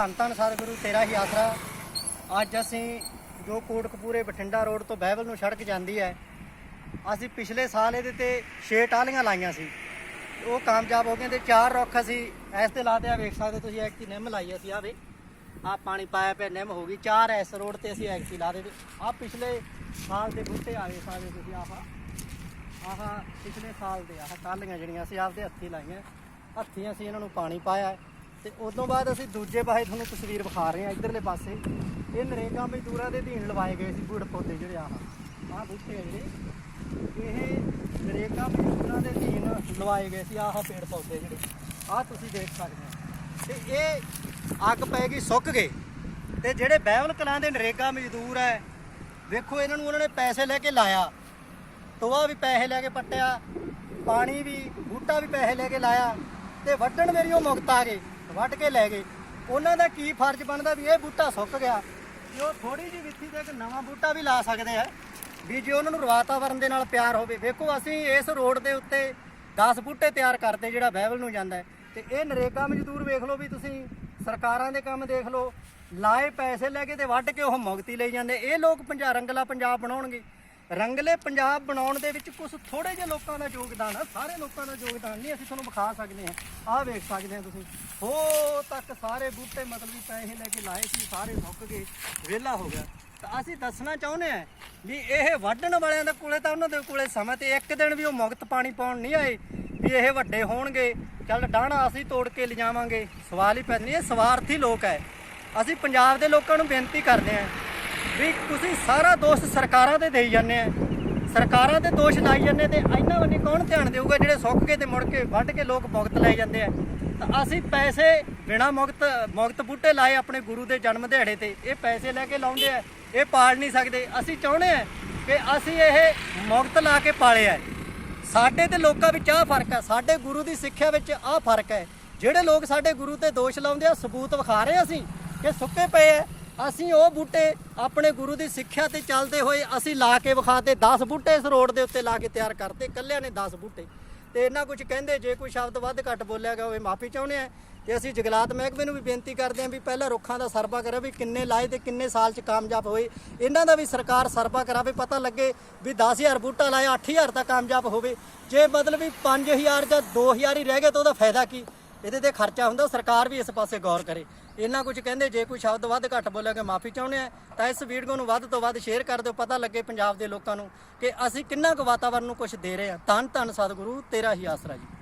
ਧੰਨ ਧੰਨ ਸਤਿਗੁਰੂ ਤੇਰਾ ਹੀ ਆਸਰਾ। ਅੱਜ ਅਸੀਂ ਜੋ ਕੋਟਕਪੂਰੇ ਬਠਿੰਡਾ ਰੋਡ ਤੋਂ ਬਹਿਬਲ ਨੂੰ ਸੜਕ ਜਾਂਦੀ ਹੈ, ਅਸੀਂ ਪਿਛਲੇ ਸਾਲ ਇਹਦੇ ਤੇ 6 ਟਾਲੀਆਂ ਲਾਈਆਂ ਸੀ। ਉਹ ਕਾਮਯਾਬ ਹੋ ਗਏ ਤੇ ਚਾਰ ਰੁੱਖ ਅਸੀਂ ਇਸ ਤੇ ਲਾਤੇ ਆ, ਵੇਖ ਸਕਦੇ ਤੁਸੀਂ ਐਕਟੀ ਨਿੰਮ ਲਾਈ ਅਸੀਂ ਆਵੇ ਵੇ। ਆ ਪਾਣੀ ਪਾਇਆ ਪਿਆ, ਨਿੰਮ ਹੋ ਗਈ। ਚਾਰ ਇਸ ਰੋਡ ਤੇ ਅਸੀਂ ਐਕਟੀ ਲਾ ਦੇ ਆ ਪਿਛਲੇ ਸਾਲ ਦੇ ਬੂਟੇ ਆ ਗਏ ਸਾਰੇ ਤੁਸੀਂ, ਆਹ। ਆਹ ਪਿਛਲੇ ਸਾਲ ਦੇ, ਆਹ ਟਾਲੀਆਂ ਜਿਹੜੀਆਂ ਅਸੀਂ ਆਪਦੇ ਹੱਥੀ ਲਾਈਆਂ। ਹੱਥੀਂ ਅਸੀਂ ਇਹਨਾਂ ਨੂੰ ਪਾਣੀ ਪਾਇਆ। ਤੇ ਉਸ ਤੋਂ ਬਾਅਦ ਅਸੀਂ ਦੂਜੇ ਪਾਸੇ ਤੁਹਾਨੂੰ ਤਸਵੀਰ ਵਿਖਾ ਰਹੇ ਹਾਂ ਇਧਰਲੇ ਪਾਸੇ। ਇਹ ਨਰੇਗਾ ਮਜ਼ਦੂਰਾਂ ਦੇ ਅਧੀਨ ਲਵਾਏ ਗਏ ਸੀ ਬੂੜ ਪੌਦੇ ਜਿਹੜੇ ਆਹ ਆਹ ਬੂਟੇ ਆ ਜਿਹੜੇ। ਇਹ ਨਰੇਗਾ ਮਜ਼ਦੂਰਾਂ ਦੇ ਅਧੀਨ ਲਵਾਏ ਗਏ ਸੀ ਆਹ ਪੇੜ ਪੌਦੇ ਜਿਹੜੇ। ਆਹ ਤੁਸੀਂ ਦੇਖ ਸਕਦੇ ਹੋ। ਤੇ ਇਹ ਅੱਗ ਪੈ ਗਈ, ਸੁੱਕ ਗਏ। ਤੇ ਜਿਹੜੇ ਬਹਿਵਲ ਕਲਾਂ ਦੇ ਨਰੇਗਾ ਮਜ਼ਦੂਰ ਹੈ, ਵੇਖੋ ਇਹਨਾਂ ਨੂੰ ਉਹਨਾਂ ਨੇ ਪੈਸੇ ਲੈ ਕੇ ਲਾਇਆ। ਤੋਆ ਵੀ ਪੈਸੇ ਲੈ ਕੇ ਪੱਟਿਆ, ਪਾਣੀ ਵੀ, ਬੂਟਾ ਵੀ ਪੈਸੇ ਲੈ ਕੇ ਲਾਇਆ। ਤੇ ਵੱਢਣ ਮੇਰੀ ਉਹ ਮੁਕਤ ਆ ਗਏ। ਵੱਢ ਕੇ ਲੈ ਗਏ। ਉਹਨਾਂ ਦਾ ਕੀ ਫਰਜ਼ ਬਣਦਾ ਵੀ ਇਹ ਬੂਟਾ ਸੁੱਕ ਗਿਆ? ਵੀ ਉਹ ਥੋੜੀ ਜਿਹੀ ਵਿੱਥੀ ਤੇ ਇੱਕ ਨਵਾਂ ਬੂਟਾ ਵੀ ਲਾ ਸਕਦੇ ਆ। ਵੀ ਜੇ ਉਹਨਾਂ ਨੂੰ ਵਾਤਾਵਰਨ ਦੇ ਨਾਲ ਪਿਆਰ ਹੋਵੇ। ਵੇਖੋ, ਅਸੀਂ ਇਸ ਰੋਡ ਦੇ ਉੱਤੇ 10 ਬੂਟੇ ਤਿਆਰ ਕਰਦੇ, ਜਿਹੜਾ ਬਹਿਵਲ ਨੂੰ ਜਾਂਦਾ ਹੈ। ਤੇ ਇਹ ਨਰੇਗਾ ਮਜ਼ਦੂਰ ਵੇਖ ਲਓ ਵੀ ਤੁਸੀਂ, ਸਰਕਾਰਾਂ ਦੇ ਕੰਮ ਦੇਖ ਲਓ। ਲਾਏ ਪੈਸੇ ਲੈ ਕੇ ਤੇ ਵੱਢ ਕੇ ਉਹ ਮੁਕਤੀ ਲਈ ਜਾਂਦੇ। ਇਹ ਲੋਕ ਪੰਜਾਬ ਰੰਗਲਾ ਪੰਜਾਬ ਬਣਾਉਣਗੇ। ਰੰਗਲੇ ਪੰਜਾਬ ਬਣਾਉਣ ਦੇ ਵਿੱਚ ਕੁਝ ਥੋੜੇ ਜਿਹੇ ਲੋਕਾਂ ਦਾ ਯੋਗਦਾਨ ਆ, ਸਾਰੇ ਲੋਕਾਂ ਦਾ ਯੋਗਦਾਨ ਨਹੀਂ, ਅਸੀਂ ਤੁਹਾਨੂੰ ਵਿਖਾ ਸਕਦੇ ਹਾਂ। ਆਹ ਵੇਖ ਸਕਦੇ ਹਾਂ ਤੁਸੀਂ। ਹੋ ਤੱਕ ਸਾਰੇ ਬੂਟੇ ਮਤਲਬ ਵੀ ਪੈਸੇ ਲੈ ਕੇ ਲਾਏ ਸੀ, ਸਾਰੇ ਮੁੱਕ ਗਏ, ਵਿਹਲਾ ਹੋ ਗਿਆ। ਤਾਂ ਅਸੀਂ ਦੱਸਣਾ ਚਾਹੁੰਦੇ ਹਾਂ ਵੀ ਇਹ ਵੱਢਣ ਵਾਲਿਆਂ ਦੇ ਕੋਲੇ ਤਾਂ ਉਹਨਾਂ ਦੇ ਕੋਲੇ ਸਮਾਂ ਤੇ ਇੱਕ ਦਿਨ ਵੀ ਉਹ ਮੁਕਤ ਪਾਣੀ ਪਾਉਣ ਨਹੀਂ ਆਏ, ਵੀ ਇਹ ਵੱਡੇ ਹੋਣਗੇ। ਚੱਲ ਡਾਣਾ ਅਸੀਂ ਤੋੜ ਕੇ ਲਿਜਾਵਾਂਗੇ। ਸਵਾਲ ਹੀ ਪੈਂਦਾ ਨਹੀਂ ਇਹ ਸਵਾਰਥੀ ਲੋਕ ਹੈ ਅਸੀਂ ਪੰਜਾਬ ਦੇ ਲੋਕਾਂ ਨੂੰ ਬੇਨਤੀ ਕਰਦੇ ਹਾਂ ਵੀ ਤੁਸੀਂ ਸਾਰਾ ਦੋਸ਼ ਸਰਕਾਰਾਂ ਤੇ ਦੇਈ ਜਾਂਦੇ ਆ। ਸਰਕਾਰਾਂ ਤੇ ਦੋਸ਼ ਲਾਈ ਜਾਂਦੇ ਤੇ ਇਹਨਾਂ ਵੱਲ ਕੌਣ ਧਿਆਨ ਦੇਊਗਾ ਜਿਹੜੇ ਸੁੱਕ ਕੇ ਤੇ ਮੁੜ ਕੇ ਵੱਢ ਕੇ ਲੋਕ ਮੁਕਤ ਲੈ ਜਾਂਦੇ ਆ। ਤਾਂ ਅਸੀਂ ਪੈਸੇ ਬਿਨਾ ਮੁਕਤ ਮੁਕਤ ਬੂਟੇ ਲਾਏ ਆਪਣੇ ਗੁਰੂ ਦੇ ਜਨਮ ਦਿਹਾੜੇ ਤੇ। ਇਹ ਪੈਸੇ ਲੈ ਕੇ ਲਾਉਂਦੇ ਆ, ਇਹ ਪਾਲ ਨਹੀਂ ਸਕਦੇ। ਅਸੀਂ ਚਾਹੁੰਦੇ ਆ ਕਿ ਅਸੀਂ ਇਹ ਮੁਕਤ ਲਾ ਕੇ ਪਾਲਿਆ ਹੈ। ਸਾਡੇ ਤੇ ਲੋਕਾਂ ਵਿੱਚ ਆਹ ਫ਼ਰਕ ਹੈ ਸਾਡੇ ਗੁਰੂ ਦੀ ਸਿੱਖਿਆ ਵਿੱਚ ਆਹ ਫ਼ਰਕ ਹੈ ਜਿਹੜੇ ਲੋਕ ਸਾਡੇ ਗੁਰੂ ਤੇ ਦੋਸ਼ ਲਾਉਂਦੇ ਆ, ਸਬੂਤ ਵਿਖਾ ਰਹੇ ਅਸੀਂ ਕਿ ਸੁੱਕੇ ਪਏ ਆ। ਅਸੀਂ ਉਹ ਬੂਟੇ ਆਪਣੇ ਗੁਰੂ ਦੀ ਸਿੱਖਿਆ ਤੇ ਚੱਲਦੇ ਹੋਏ ਅਸੀਂ ਲਾ ਕੇ ਵਿਖਾਤੇ 10 ਬੂਟੇ ਇਸ ਰੋਡ ਦੇ ਉੱਤੇ ਲਾ ਕੇ ਤਿਆਰ ਕਰਤੇ ਕੱਲਿਆਂ ਨੇ 10 ਬੂਟੇ। ਤੇ ਇਹਨਾਂ ਕੁਝ ਕਹਿੰਦੇ, ਜੇ ਕੋਈ ਸ਼ਬਦ ਵੱਧ ਘੱਟ ਬੋਲਿਆ ਗਿਆ ਹੋਵੇ, ਮਾਫੀ ਚਾਹੁੰਦੇ ਆ। ਤੇ ਅਸੀਂ ਜਗਲਾਤ ਮਹਿਕਮੇ ਨੂੰ ਵੀ ਬੇਨਤੀ ਕਰਦੇ ਹਾਂ ਵੀ ਪਹਿਲਾਂ ਰੁੱਖਾਂ ਦਾ ਸਰਵਾ ਕਰੇ, ਵੀ ਕਿੰਨੇ ਲਾਏ ਤੇ ਕਿੰਨੇ ਸਾਲ ਚ ਕਾਮਯਾਬ ਹੋਏ। ਇਹਨਾਂ ਦਾ ਵੀ ਸਰਕਾਰ ਸਰਵਾ ਕਰਾਵੇ, ਪਤਾ ਲੱਗੇ ਵੀ 10000 ਬੂਟਾ ਲਾਇਆ 8000 ਤਾਂ ਕਾਮਯਾਬ ਹੋਵੇ। ਜੇ ਮਤਲਬ ਵੀ 5000 ਜਾਂ 2000 ਹੀ ਰਹਿ ਗਏ, ਤਾਂ ਉਹਦਾ ਫਾਇਦਾ ਕੀ? ਇਹਦੇ ਤੇ ਖਰਚਾ ਹੁੰਦਾ ਸਰਕਾਰ ਵੀ ਇਸ ਪਾਸੇ ਗੌਰ ਕਰੇ। ਇਹਨਾਂ ਕੁਝ ਕਹਿੰਦੇ, ਜੇ ਕੋਈ ਸ਼ਬਦ ਵੱਧ ਘੱਟ ਬੋਲਿਆਗਾ ਮਾਫੀ ਚਾਹੁੰਦੇ ਆ, ਤਾਂ ਇਸ ਵੀਡੀਓ ਨੂੰ ਵੱਧ ਤੋਂ ਵੱਧ ਸ਼ੇਅਰ ਕਰ ਦਿਓ। ਪਤਾ ਲੱਗੇ ਪੰਜਾਬ ਦੇ ਲੋਕਾਂ ਨੂੰ ਕਿ ਅਸੀਂ ਕਿੰਨਾ ਕੁ ਵਾਤਾਵਰਨ ਨੂੰ ਕੁਝ ਦੇ ਰਹੇ ਹਾਂ ਧੰਨ ਧੰਨ ਸਤਿਗੁਰੂ, ਤੇਰਾ ਹੀ ਆਸਰਾ ਜੀ।